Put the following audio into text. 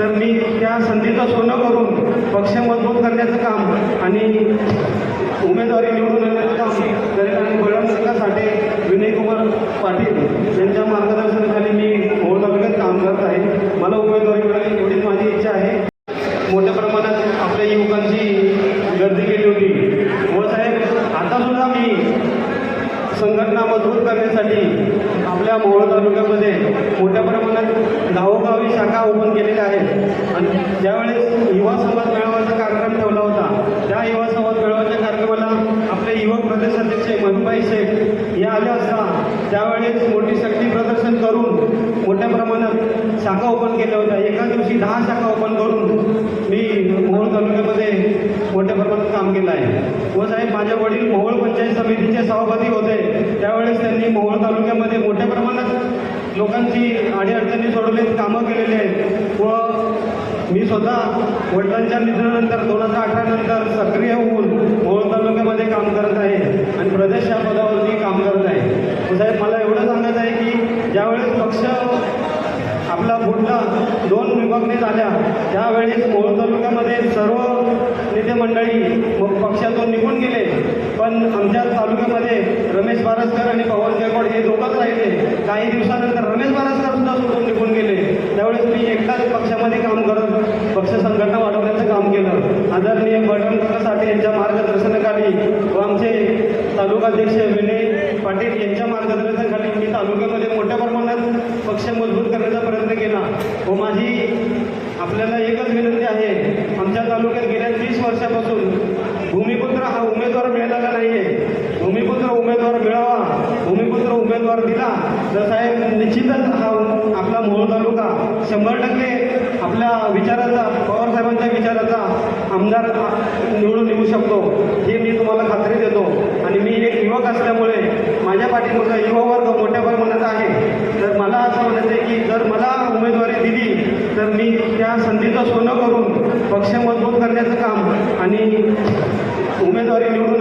तर मी त्या संधीचं सोनं करून पक्ष मजबूत करण्याचं काम आणि उमेदवारी निवडून आणण्याचं काम करेल आणि बळवंत साठे विनयकुमार पाटील यांच्या मार्गदर्शनाखाली मी मोहोळ तालुक्यात काम करत आहे. मला उमेदवारी मिळाली एवढीच माझी इच्छा आहे. मोठ्या प्रमाणात आपल्या युवकांची गर्दी केली होती. व साहेब आतासुद्धा मी संघटना मजबूत करण्यासाठी आपल्या मोहोळ तालुक्यामध्ये मोठ्या प्रमाणात गावोगावी शाखा ओपन केलेल्या आहेत. आणि ज्यावेळेस युवा संवाद मेळाव्याचा कार्यक्रम ठेवला होता त्या युवा संवाद मेळाव्याच्या कार्यक्रमाला आपले युवक प्रदेश अध्यक्ष मधुबाई शेख या आल्या असता त्यावेळेस मोठी शक्ती प्रदर्शन करून मोठ्या प्रमाणात शाखा ओपन केल्या होत्या. एका दिवशी दहा शाखा ओपन करून मी मोहोळ तालुक्यामध्ये मोठ्या प्रमाणात काम केलं आहे. व साहेब माझे वडील मोहोळ पंचायत समितीचे सभापती होते. त्यावेळेस त्यांनी मोहोळ तालुक्यामध्ये लोकांची अडीअडचणी सोडवली कामं केलेली आहेत. व मी स्वतः वडिलांच्या निधनानंतर दोन हजार अठरा नंतर सक्रिय होऊन मोहोळ तालुक्यामध्ये काम करत आहे आणि प्रदेश या पदावरती काम करत आहे. साहेब मला एवढं सांगायचं आहे की ज्यावेळेस पक्ष आपला फुटला दोन विभागणी झाल्या त्यावेळेस मोहोळ तालुक्यामध्ये सर्व नेते मंडळी व पक्षातून निघून गेले. पण आमच्या तालुक्यामध्ये रमेश बारसकर आणि पवन हे दोघंच राहिले. काही दिवसानंतर रमेश बारसकर सुद्धा सोडून निघून गेले. त्यावेळेस मी एकाच पक्षामध्ये काम करत पक्ष संघटना वाढवण्याचं काम केलं. आदरणीय बळवंत साठे यांच्या मार्गदर्शनाखाली व आमचे तालुकाध्यक्ष विनय पाटील यांच्या मार्गदर्शनाखाली मी तालुक्यामध्ये मोठ्या प्रमाणात पक्ष मजबूत करण्याचा प्रयत्न केला. व माझी आपल्याला एकच विनंती आहे आमच्या तालुक्यात गेल्या तीस वर्षापासून भूमिपुत्र हा उमेदवार मिळालेला नाही आहे भूमिपुत्र उमेदवार मिळावा भूमिपुत्र उमेदवार दिला तर साहेब निश्चितच हा आपला मोहोळ तालुका शंभर टक्के आपल्या विचाराचा पवारसाहेबांच्या विचाराचा आमदार निवडून येऊ शकतो. हे मी तुम्हाला खात्री देतो. आणि मी एक युवक असल्यामुळे माझ्या पाठीमागचा युवा वर्ग मोठ्या प्रमाणात आहे. तर मला असं म्हणायचं आहे की जर मला उमेदवारी दिली तर मी त्या संधीचं सोनं करून पक्ष मजबूत करण्याचं काम आणि उमेदवारी निवडून